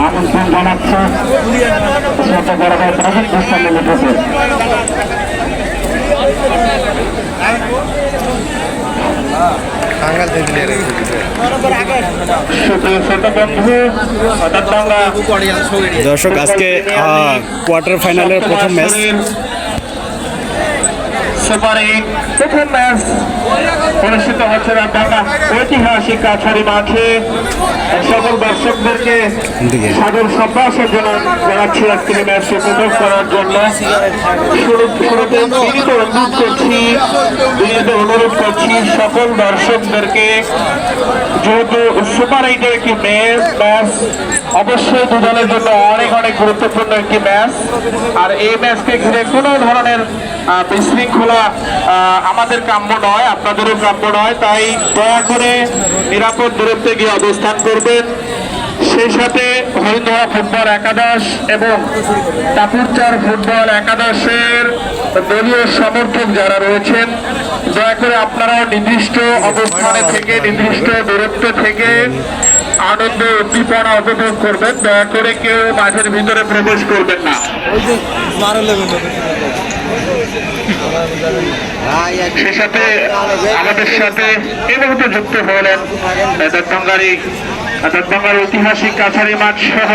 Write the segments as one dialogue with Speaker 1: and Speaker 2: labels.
Speaker 1: আমন্ত্রণ জানাচ্ছে ছোট অর্থাৎ
Speaker 2: দর্শক আজকে কোয়ার্টার ফাইনালের প্রথম ম্যাচ
Speaker 1: সুপার প্রথম ম্যাচ অনুষ্ঠিত হচ্ছে ঢাকা ঐতিহাসিক কাছারি মাঠে। সকল দর্শকদেরকে। সাদর সম্ভাষণ জন্য জানাচ্ছি আজকের উপভোগ করার জন্য। শুরুতে বিনীত অনুরোধ করছি বিনীত অনুরোধ করছি সকল দর্শকদেরকে। যেহেতু সুপার এইটের একটি ম্যাচ ম্যাচ অবশ্যই দুজনের জন্য অনেক অনেক গুরুত্বপূর্ণ একটি ম্যাচ। আর এই ম্যাচকে ঘিরে কোনো ধরনের বিশৃঙ্খলা আমাদের কাম্য নয় আপনাদেরও কাম্য নয় তাই দয়া করে নিরাপদ দূরত্বে গিয়ে অবস্থান করবেন। সেই সাথে হরিণধরা ফুটবল একাদশ এবং টাপুরচার ফুটবল একাদশের দলীয় সমর্থক যারা রয়েছেন, দয়া করে আপনারাও নির্দিষ্ট অবস্থানে থেকে, নির্দিষ্ট দূরত্ব থেকে আনন্দ উদ্দীপনা উপভোগ করবেন। দয়া করে কেউ মাঠের ভিতরে প্রবেশ করবেন না। সে সাথে আমাদের সাথে এই মুহূর্তে যুক্ত হলেন দত্তঙ্গারি দত্তঙ্গার ঐতিহাসিক কাছারি মাঠ সহ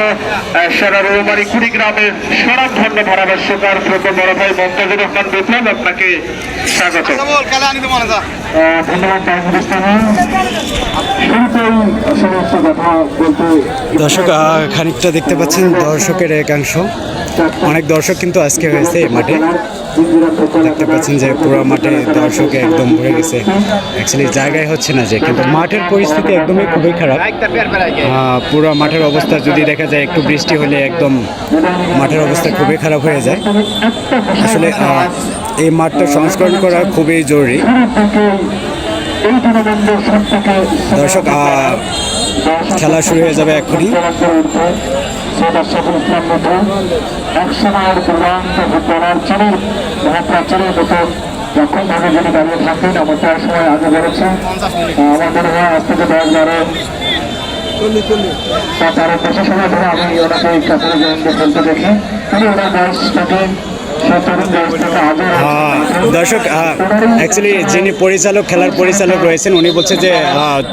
Speaker 1: সারা রৌমারি কুড়িগ্রামের স্বনামধন্য ধারাভাষ্যকার প্রকল্প বড় ভাই মমতাজুর রহমান বিপ্লব আপনাকে স্বাগত।
Speaker 2: দর্শক খানিকটা দেখতে পাচ্ছেন দর্শকের একাংশ। অনেক দর্শক কিন্তু আজকে হয়েছে মাঠে। দেখতে পাচ্ছেন যে পুরো মাঠে দর্শক একদম ভরে গেছে। অ্যাকচুয়ালি জায়গায় হচ্ছে না যে, কিন্তু মাঠের পরিস্থিতি একদমই খুবই খারাপ। পুরো মাঠের অবস্থা যদি দেখা যায়, একটু বৃষ্টি হলে একদম মাঠের অবস্থা খুবই খারাপ হয়ে যায়। আসলে এই মাঠটা সংস্করণ করা খুবই জরুরি। দর্শক খেলা শুরু হয়ে যাবে এখনই
Speaker 1: সৈয়দ শফিল ইসলাম মধু এক সময়ের দুর্দান্ত ফুটবলার চিনির মহাপ্রাচীরের মতো যখনভাবে যিনি দাঁড়িয়ে থাকেন এমনটার সময় আগে বেড়েছে আমার মনে হয় আজ থেকে দশ বারো বা তারও বেশি সময় ধরে আমি ওনাকে এই জয়ন্ত খেলতে দেখি। তিনি ওনার বয়স থেকে
Speaker 2: আহ, দর্শক অ্যাকচুয়ালি যিনি পরিচালক খেলার পরিচালক রয়েছেন উনি বলছে যে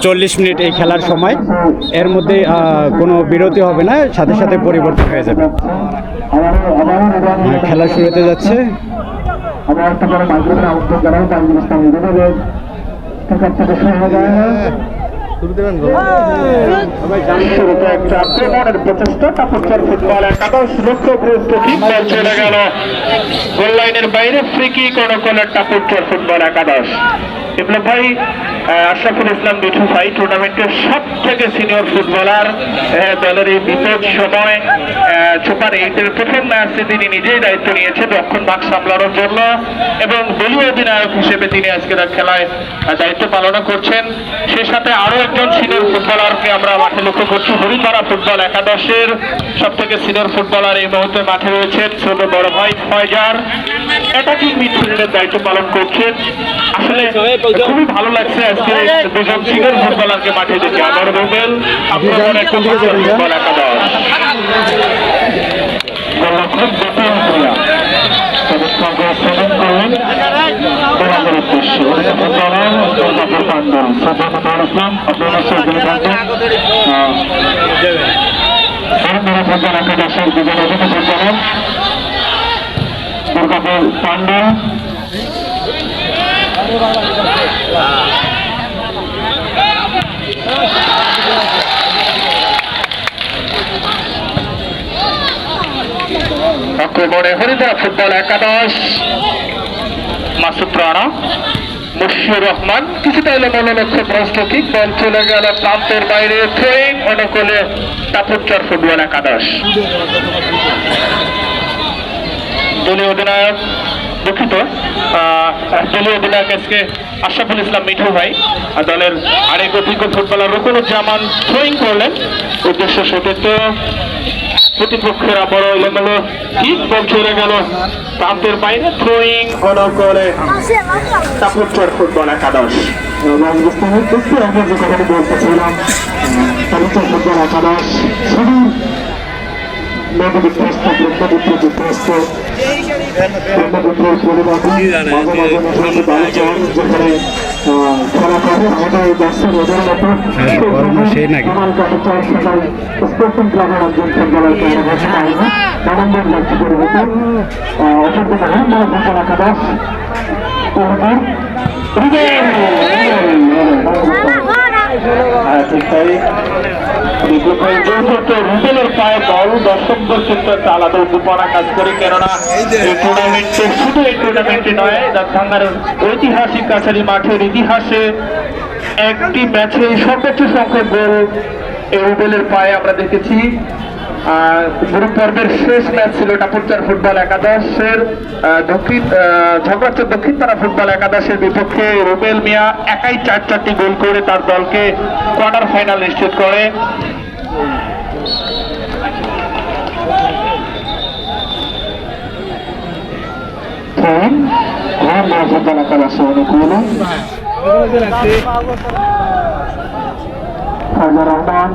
Speaker 2: চল্লিশ মিনিট এই খেলার সময় এর মধ্যে কোনো বিরতি হবে না সাথে সাথে পরিবর্তন হয়ে যাবে। আহ, খেলা শুরু হতে যাচ্ছে
Speaker 1: একটা করে শুরুতে একটা আক্রমণের প্রচেষ্টা কাপুরচর ফুটবল একাদশ লক্ষ্যগ্রস্ত কিক বল চলে গেল। গোল লাইনের বাইরে ফ্রি কিক অনুকূলের টাপুরচর ফুটবল একাদশ। বিপ্লব ভাই আশরাফুল ইসলাম মিঠু ভাই টুর্নামেন্টের সব থেকে সিনিয়র ফুটবলার দলের এই বিপদ সময় সুপার এইটের প্রথম ম্যাচে তিনি নিজেই দায়িত্ব নিয়েছেন রক্ষণ ভাগ সামলানোর জন্য এবং দলীয় অধিনায়ক হিসেবে তিনি আজকের খেলায় দায়িত্ব পালন করছেন। সে সাথে আরও একজন সিনিয়র ফুটবলারকে আমরা মাঠে লক্ষ্য করছি, হরিপাড়া ফুটবল একাদশের সব থেকে সিনিয়র ফুটবলার এই মুহূর্তে মাঠে রয়েছেন ছোট বড় ভাই ফয়জার। অ্যাটাকিং মিডফিল্ডের দায়িত্ব পালন করছেন? আসলে খুবই ভালো লাগছে আজকে দুজন সিনিয়র ফুটবলারকে মাঠে দেখে আমার রুবেল আপনার একটা ফুটবল একাদশ খুব জটিল ক্রিয়া দুর্গাপুর পান্ডল সফর ইসলাম আপনার নিশ্চয়ই গুলি থাকবেন ধরে ফুটবল একাদশের দুজন অভিজ্ঞ ফুটবলার দুর্গাপুর পান্ডল আক্রমণে হরিদ্রা ফুটবল একাদশ মাসুদ রানা মুশিউর রহমান কিছুটা এলো মনোলক্ষ্য ভ্রষ্ট কিক বল চলে গেল প্রান্তের বাইরে থ্রোয়িং অনুকূলে টাপুরচর ফুটবল একাদশ দলীয় অধিনায়ক দুঃখিত। দলীয় অধিনায়ক আজকে আশরাফুল ইসলাম মিঠু ভাই দলের আরেক অভিজ্ঞ ফুটবলার রকুনুজ্জামান থ্রোয়িং করলেন। উদ্দেশ্য তো প্রতিপক্ষের বড় এলোমেলো ঠিক বল চলে গেল প্রান্তের বাইরে। থ্রোয়িং হলো করে কাপুরচর ফুটবল একাদশ। বলতেছিলাম কাপুরচর ফুটবল একাদশ শুধু নদীর প্রশ্ন ব্রহ্মপুত্র প্রশ্ন ব্রহ্মপুত্রের পরিমাণে মাঝে মাঝে মশাইতে বাড়ি যান যেখানে খেলা করে আমাদের দর্শক ওদের মতো
Speaker 2: গরম সেই নাকি?
Speaker 1: আমার কাছে চার সকাল স্পোর্টিং ক্লাবের একজন ফুটবলার প্লেয়ার বসে পাই না নভেম্বর যাচ্ছে পরিবর্তন অসংখ্য ধন্যবাদ ভূষণ একাদশ ঠিক তাই রুবেলের পায়ে দর্শকদের আলাদা কাজ করে কেননা এই শুধু এই নয় ঐতিহাসিক কাছারি মাঠের ইতিহাসে একটি ম্যাচে সর্বোচ্চ সংখ্যক গোল এই রুবেলের পায়ে আমরা দেখেছি গ্রুপ পর্বের শেষ ম্যাচ ছিল টাপুরচার ফুটবল একাদশের দক্ষিণ ঝগড়াচর দক্ষিণ পাড়া ফুটবল একাদশের বিপক্ষে রুবেল মিয়া একাই চার চারটি গোল করে তার দলকে কোয়ার্টার ফাইনাল নিশ্চিত করে। ফুটবল একাদশ অনুকূল। রহমান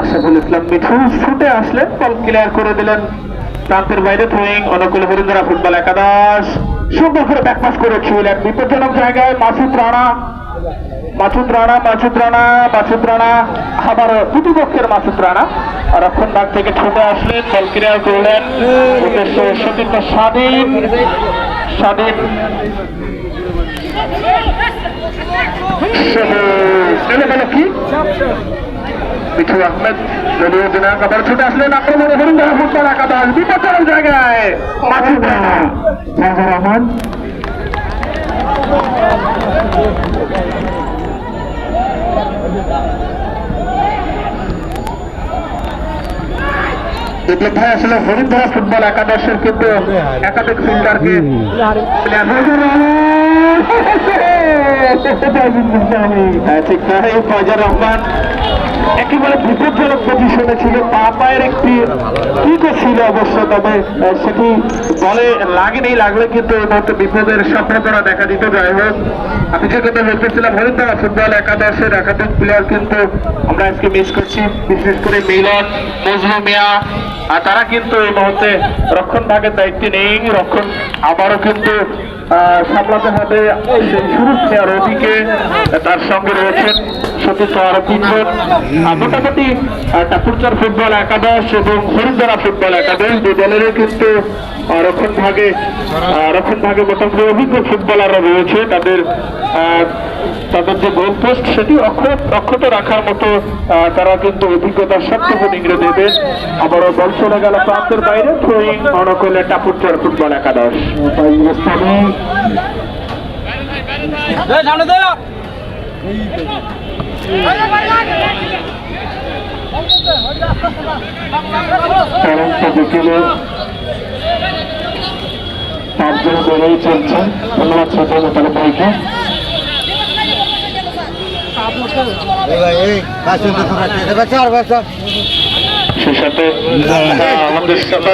Speaker 1: আশরাফুল ইসলাম মিঠু ছুটে আসলেন বল ক্লিয়ার করে দিলেন। প্রান্তের বাইরে থ্রোয়িং, অনুকূল হরিন্দরা ফুটবল একাদশ। সুন্দর করে ব্যাকপাস করেছিলেন বিপজ্জনক জায়গায় মাসুদ রানা। মাসুদ রানা মাসুদ রানা মাসুদ রানা। আবার প্রতিপক্ষের মাসুদ রানা। রক্ষণ ভাগ থেকে ছুটে আসলেন বল ক্লিয়ার করলেন। সতীর্থ স্বাধীন। স্বাধীন। কি? মিঠু আহমেদ নদী অধিনায়ক আবার ছুটে আসলেন আক্রমণে হরিন্দর ফুটবল একাদশ বিপজ্জনক জায়গায় রহমান। বিপ্লব ভাই আসলে হরিণধারা ফুটবল একাদশের কিন্তু একাধিক ফিল্ডারকে হ্যাঁ, ঠিক তাই ফজর রহমান। একেবারে বিপজ্জনক পজিশনে ছিল, পা পায়ের একটি কিকও ছিল অবশ্য তবে সেটি বলে লাগেনি, লাগলে কিন্তু এই বিপদের সম্ভাবনা দেখা দিত। যাই হোক, আমি যে কথা বলতেছিলাম, হরিদ্বার ফুটবল একাদশের একাধিক প্লেয়ার কিন্তু আমরা আজকে মিস করছি। বিশেষ করে মিলন, মজনু মিয়া, আর তারা কিন্তু এই মুহূর্তে রক্ষণ ভাগের দায়িত্বে নেই। রক্ষণ আবারও কিন্তু সামলাতে হবে শুরু নেওয়ার তার সঙ্গে রয়েছেন সতীর্থ আরও তিনজন। মোটামুটি ঠাকুরচার ফুটবল একাদশ এবং হরিদ্বারা ফুটবল একাদশ দুই দলেরও কিন্তু রক্ষণ ভাগে রক্ষণ ভাগে মোটামুটি অভিজ্ঞ ফুটবলাররা রয়েছে। তাদের তাদের যে গোল পোস্ট সেটি অক্ষত অক্ষত রাখার মতো তারা কিন্তু অভিজ্ঞতার সবটুকু নিগড়ে দেবেন আবারও বল চলে গেল প্রান্তের বাইরে থ্রোয়িং অনকলে টাপুরচর ফুটবল একাদশ।
Speaker 3: সামনে
Speaker 1: চলন্ত বিকেলে পাঁচজন বেড়েই চলছে ধন্যবাদ ছোট তাহলে ভাইকে সে সাথে আমাদের
Speaker 2: হবে।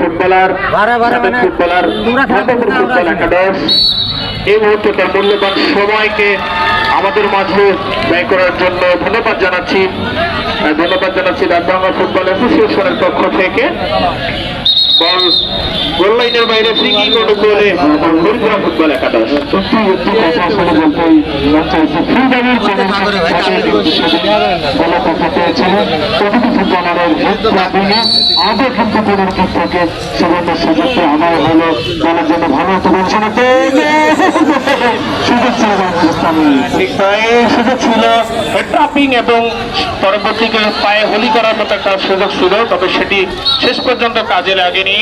Speaker 1: ফুটবলার ফুটবলার ফুটবল একাদশ এই মুহূর্তে তার মূল্যবান সময়কে আমাদের মাঝে ব্যয় করার জন্য ধন্যবাদ জানাচ্ছি। ধন্যবাদ জানাচ্ছি রাজবাংলা ফুটবল অ্যাসোসিয়েশনের পক্ষ থেকে। বাইরে ফুটবল আমার হলো। দলের জন্য ভালো একটা বলছিল সুযোগ ছিল ঠিক তাই সুযোগ ছিল ট্রাপিং এবং পরবর্তীকে পায়ে হোলি করার মতো একটা সুযোগ ছিল, তবে সেটি শেষ পর্যন্ত কাজে লাগেনি।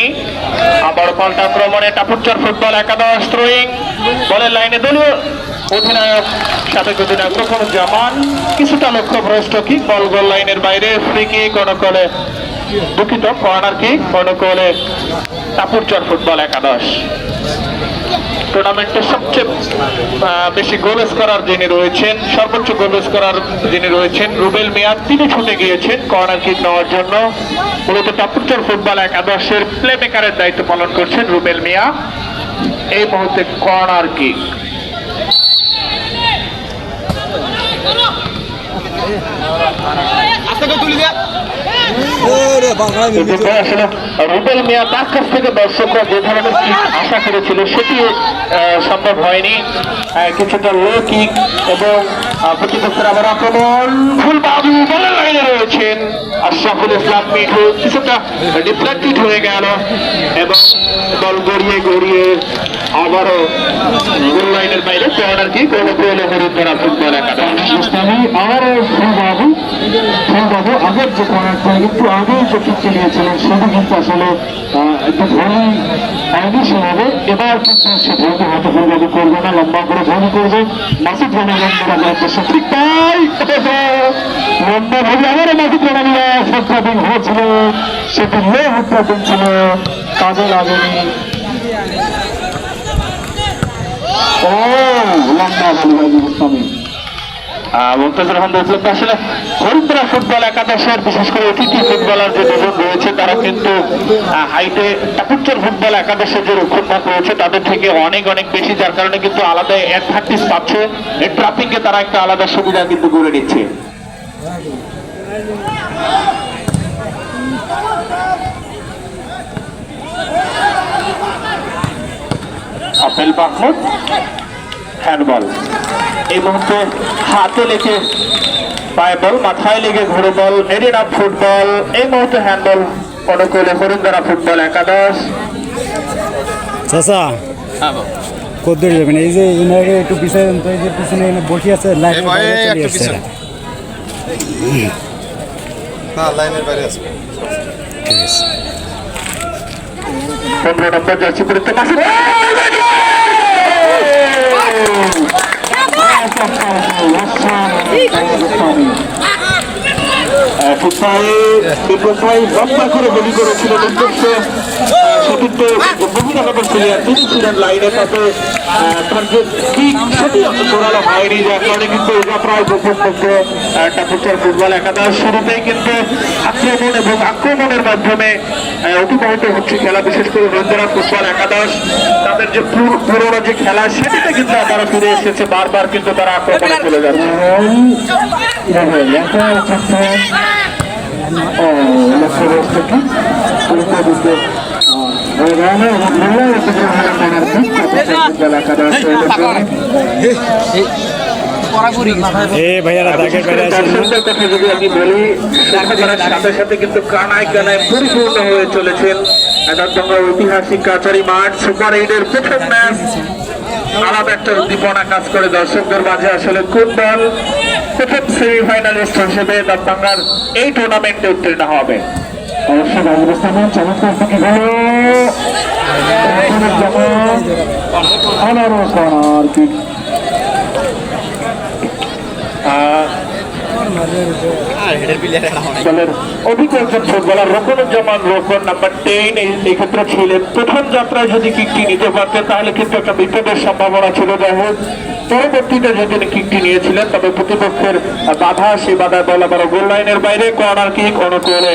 Speaker 1: আবার পাল্টা টাপুরচর ফুটবল একাদশ থ্রোয়িং বলের লাইনে দলীয় অধিনায়ক সাবেক অধিনায়ক জামান। কিছুটা লক্ষ্যভ্রষ্ট কিক, বল গোল লাইনের বাইরে ফ্রি কিক অনুকূলে দুঃখিত, কর্নার কিক অনুকূলে টাপুরচর ফুটবল একাদশ। টুর্নামেন্টে সবচেয়ে বেশি গোল স্কোরার যিনি রয়েছেন, সর্বোচ্চ গোল স্কোরার যিনি রয়েছেন, রুবেল মিয়া তিনি ছুটে গিয়েছেন কর্নার কিক নেওয়ার জন্য। মূলত টাপুরচর ফুটবল একাদশের প্লে মেকারের দায়িত্ব পালন করছেন রুবেল মিয়া। এই মুহূর্তে কর্নার কিক আসলে রুবেল মিয়া তার কাছ থেকে দর্শকরা যে ধরনের কিক আশা করেছিল সেটি সম্ভব হয়নি। কিছুটা লো কিক এবং প্রতিপক্ষের আবার আক্রমণ। ফুলবাবু বলের লাইনে রয়েছেন। আশরাফুল ইসলাম মিঠু কিছুটা ডিফ্লেক্টেড হয়ে গেল এবং বল গড়িয়ে গড়িয়ে আবারও গোল লাইনের বাইরে কর্নার কিক পেলে হরিদ্বার ফুটবল একাডেমি
Speaker 3: ইসলামী আবারও ফুলবাবু ফুলবাবু আগের যে কর্নারটা একটু আগেই যে কিকটি নিয়েছিলেন সেটা কিন্তু আসলে একটু ভুলই হয়নি সেভাবে এবার কিন্তু সে ভুলটা হয়তো ফুলবাবু করবে না লম্বা করে ভুল করবে। মাসুদ রানাগান রাজার উদ্দেশ্য ঠিক তাই। লম্বা ভুল আবারও মাসুদ রানাগা সত্যাদিন হয়েছিল সেটি লো হত্যাদিন ছিল কাজে লাগেনি। ও লম্বা ভুল
Speaker 1: আহ, মুমতাজুর রহমান উপলক্ষ আসলে হরিদ্রা ফুটবল একাদশের, বিশেষ করে অতিথি ফুটবলার যে দুজন রয়েছে, তারা কিন্তু হাইটে টাপুচ্চর ফুটবল একাদশের যে রক্ষণভাগ রয়েছে, তাদের থেকে অনেক অনেক বেশি, যার কারণে কিন্তু আলাদা অ্যাডভান্টেজ পাচ্ছে। ট্রাফিকে তারা একটা আলাদা সুবিধা কিন্তু করে নিচ্ছে। আপেল মাহমুদ হ্যান্ডবল এই মুহূর্তে হাতে লেগে পায়ে বল মাথায় লেগে ঘুরে বল এরিনা ফুটবল। এই মুহূর্তে হ্যান্ডবল অনুকূলে হরিন্দারা ফুটবল একাদশ।
Speaker 2: চাচা যাবেন এই যে এনাকে একটু পিছনে তো এই যে পিছনে এনে বসে আছে লাইনের
Speaker 4: ভাই,
Speaker 2: বাইরে চলে আসছে
Speaker 4: না লাইনের বাইরে আছে।
Speaker 2: ঠিক আছে।
Speaker 1: পনেরো নম্বর জার্সি পরিতে ফুটবলে বিপ্লবাই লম্বা করে বলি করেছিল সতীর্থ বহুনগর প্লেয়ার তিনি ছিলেন লাইনে তাতে আহ, তার যে কিক সেটি জোরালো হয়নি যার কারণে কিন্তু এটা প্রায় একটা ফুটবল একাদশ শুরুতেই কিন্তু আক্রমণ এবং আক্রমণের মাধ্যমে অতিবাহিত হচ্ছে খেলা বিশেষ করে রবীন্দ্র ফুটবল একাদশ। তাদের যে পুরোনো যে খেলা সেটিতে কিন্তু আবারও ফিরে এসেছে বারবার কিন্তু তারা আক্রমণে চলে যাচ্ছে।
Speaker 2: এ ভাইয়ারা দাগের বাইরে
Speaker 1: সাথে সাথে কিন্তু কানায় পরিপূর্ণ হয়ে চলেছেন ঐতিহাসিক কাছারি মাঠ সুপার এইটের প্রথম ম্যাচ আলাদা একটা উদ্দীপনা কাজ করে দর্শকদের মাঝে আসলে কোন দল প্রথম সেমিফাইনালিস্ট হিসেবে দত্তাঙ্গার এই টুর্নামেন্টে উত্তীর্ণ হবে
Speaker 3: অবশ্যই রাজীব ইসলামী চমৎকার থেকে গেল। আবারও কর্নার কিক।
Speaker 1: দলের অধিক একজন footballer Roknuzzaman Rokon number ten এই ক্ষেত্রে ছিলেন। প্রথম যাত্রায় যদি কিকটি নিতে পারতেন তাহলে কিন্তু একটা বিপদের সম্ভাবনা ছিল। যাই হোক পরবর্তীতে যে তিনি কিকটি নিয়েছিলেন তবে প্রতিপক্ষের বাধা সেই বাধা দল আবার গোল লাইনের বাইরে। কর্নার কিক অনুকূলে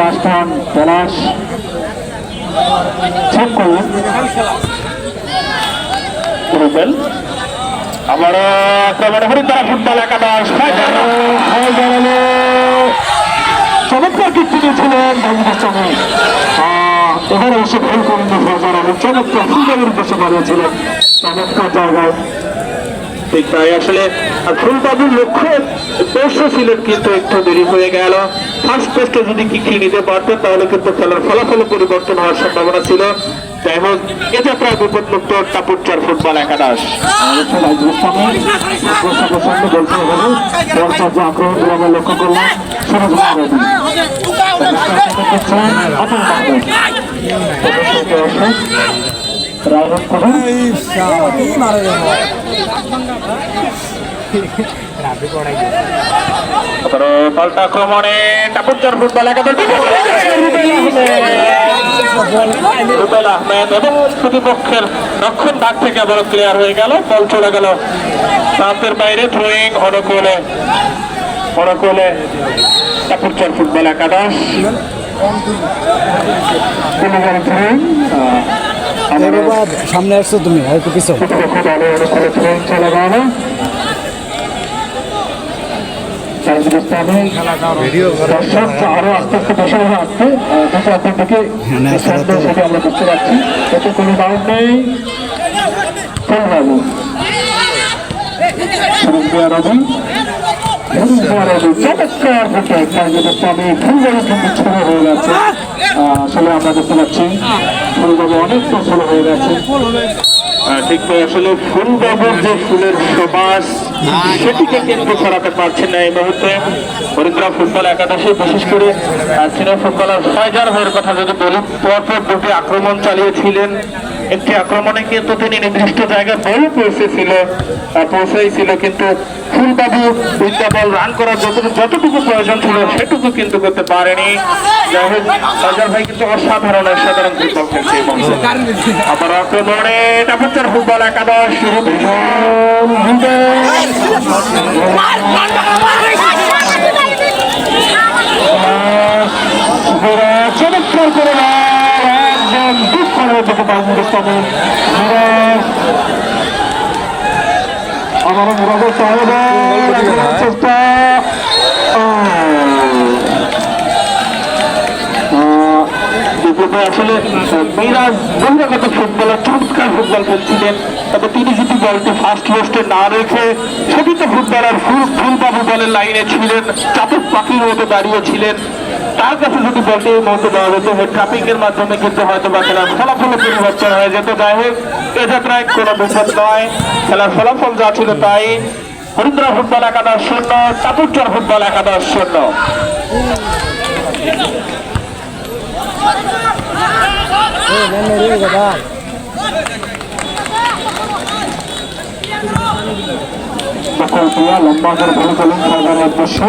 Speaker 3: লাস্ট টান পলাশ করলেন
Speaker 1: রুবেল। আবার আক্রমণে হরিদ্বার ফুটবল একাদশ।
Speaker 3: হয়ে গেল চমৎকার কীর্তি দিয়েছিলেন চমে এবারে এসে ভুল করেন ফৌজার আলী চমৎকার ফুলবাবুর উদ্দেশ্যে বানিয়েছিলেন। চমৎকার জায়গায়।
Speaker 1: ঠিক তাই আসলে ফুলবাবুর লক্ষ্য পোস্ট ছিলেন কিন্তু একটু দেরি হয়ে গেল। ফার্স্ট পোস্টে যদি কিকি নিতে পারতেন তাহলে কিন্তু খেলার ফলাফল পরিবর্তন হওয়ার সম্ভাবনা ছিল। যাই হোক এটা প্রায় বিপদমুক্ত টাপুরচার ফুটবল একাদশ।
Speaker 3: লক্ষ্য করলাম।
Speaker 1: পাল্টা আক্রমণে টাপুরচার ফুটবল একাদশ। রুবেল আহমেদ এবং প্রতিপক্ষের রক্ষণ ভাগ থেকে আবার ক্লিয়ার হয়ে গেল বল চলে গেল প্রান্তের বাইরে থ্রোয়িং অনুকূলে অনুকূলে টাপুরচার ফুটবল একাদশ।
Speaker 2: সামনে আসছো তুমি
Speaker 3: অনুকূলে থ্রোয়িং চলে গেল। দর্শক আরও আস্তে আস্তে বসে বসে আসছে। দেশে আপনার
Speaker 2: হ্যাঁ,
Speaker 3: আমরা বুঝতে পারছি। এতে কোনো ডাউট নেই। দেওয়া চমৎকার বুকে চারিদিকে ফুলবাবু কিন্তু ছোট হয়ে গেছে। আহ, আসলে আমরা দেখতে পাচ্ছি ফুলবাবু অনেকটা ছোট হয়ে গেছে।
Speaker 1: ঠিক আসলে ফুলবাবুর যে ফুলের সমাজ সেটিকে কিন্তু সরাতে পারছেন না এই মুহূর্তে হরিদ্রা ফুটবল একাদশে। বিশেষ করে সিনিয়র ফুটবলার ফয়জার ভাইয়ের কথা যদি বলি, পরপর দুটি আক্রমণ চালিয়েছিলেন। একটি আক্রমণে কিন্তু তিনি নির্দিষ্ট জায়গায় বল পৌঁছেছিল পৌঁছেছিল কিন্তু ফুলবাবু বল রান করার যতটুকু প্রয়োজন ছিল সেটুকু কিন্তু করতে পারেনি। যাই হোক ফয়জার ভাই কিন্তু অসাধারণ অসাধারণ ফুটবল খেলছে। আবার আক্রমণে টাপুচার ফুটবল একাদশ
Speaker 3: চমৎকার করে একদম দুঃখ দিকে বাংলাদেশ তবে আবারও মুরাদের সাহেব চেষ্টা।
Speaker 1: আসলে মিরাজ বহিরাগত ফুটবলার চমৎকার ফুটবল খেলছিলেন। তবে তিনি যদি বলটি ফার্স্ট পোস্টে না রেখে তো ফুটবলার ফুল ফুলবাবু বলের লাইনে ছিলেন চাতক পাখির মতো দাঁড়িয়ে ছিলেন। তার কাছে যদি এই মুহূর্তে দেওয়া যেত হেড ট্রাফিক মাধ্যমে কিন্তু হয়তো বা খেলার ফলাফল পরিবর্তন হয়ে যেত যাই হোক এ যাত্রায় কোনো বিপদ নয়। খেলার ফলাফল যা ছিল তাই। হরিদ্রা ফুটবল একাদশ শূন্য চাতুর্চর ফুটবল একাদশ শূন্য।
Speaker 3: লম্বা করে ভুল করলেন উদ্দেশ্যে।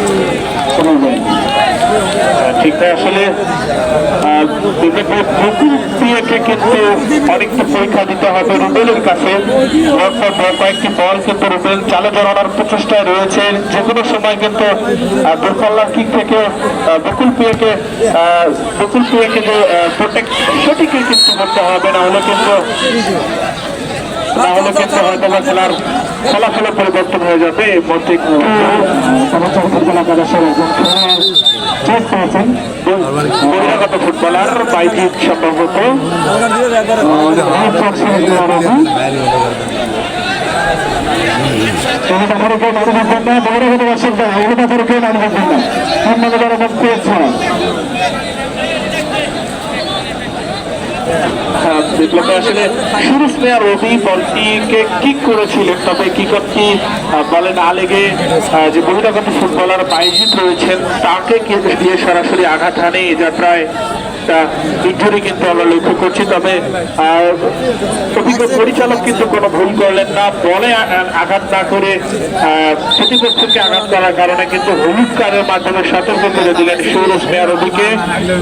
Speaker 1: ঠিক আসলে প্রিয়কে কিন্তু অনেকটা পরীক্ষা দিতে হবে রুবেলের কাছে। কয়েকটি বল কিন্তু রুবেল চালে প্রচেষ্টায় রয়েছে। যে সময় কিন্তু দূরপাল্লার কিক থেকে বকুল প্রিয়কে বকুল প্রিয়কে যে প্রোটেক্ট সেটিকে কিন্তু করতে হবে। না হলে কিন্তু, না হলে কিন্তু হয়তো বা খেলার ফলাফলে পরিবর্তন হয়ে যাবে। মধ্যে
Speaker 3: চেক করেছেন
Speaker 1: বহিরাগত ফুটবলার বাইজিৎ সম্ভবত
Speaker 3: বহিরাগত দর্শক দেয় এগুলো তারপরে কেউ নারী ভাববেন না তিন পেয়েছে
Speaker 1: বিপ্লবে আসলে শুরু স্নেহা রবি বলটিকে কিক করেছিলেন, তবে কিকটি বলে না লেগে যে বহিরাগত ফুটবলার বাইজিৎ রয়েছেন, তাকে দিয়ে সরাসরি আঘাত হানে এই যাত্রায়। ইঞ্জুরি কিন্তু আমরা লক্ষ্য করছি। তবে অভিজ্ঞ পরিচালক কিন্তু কোনো ভুল করলেন না। বলে আঘাত না করে প্রতিপক্ষকে আঘাত করার কারণে কিন্তু হলুদ কার্ডের মাধ্যমে সতর্ক করে দিলেন সৌরভ মেয়ার রবিকে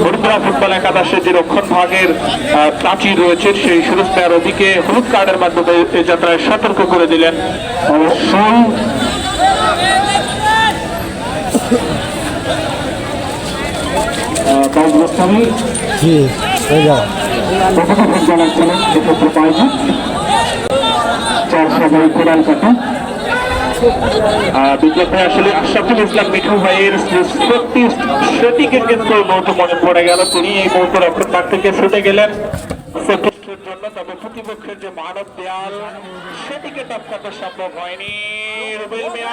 Speaker 1: হরিদ্রা ফুটবল একাদশের যে রক্ষণ ভাগের প্রাচীর রয়েছে, সেই সুরজ মেয়ার রবিকে হলুদ কার্ডের মাধ্যমে এই যাত্রায় সতর্ক করে দিলেন।
Speaker 3: কাজ
Speaker 1: করতে আসলে আশাফুল ইসলাম মিঠু ভাইয়ের সত্যি সেটিকে কিন্তু মৌত মনে পড়ে গেল। তিনি এই মৌত রক্ষণ মাঠ থেকে ছুটে গেলেন। সেক্ষেত্রের জন্য তবে প্রতিপক্ষের যে মানব দেয়াল সেটিকে টপকাতে সম্ভব হয়নি রুবেল মিয়া।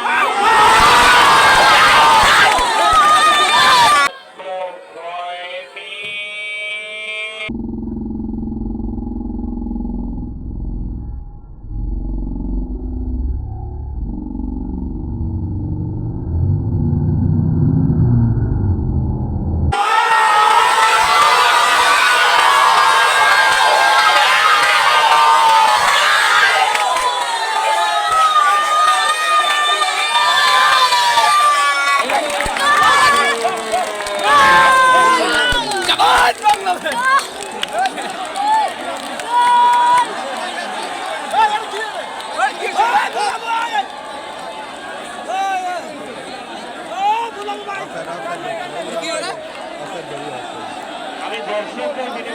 Speaker 1: আমি দর্শকদের বিনীত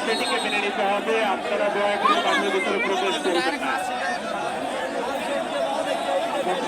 Speaker 1: সেটিকে মেনে নিতে হবে। আপনারা দয়া করে বাংলাদেশের প্রবেশ করবেন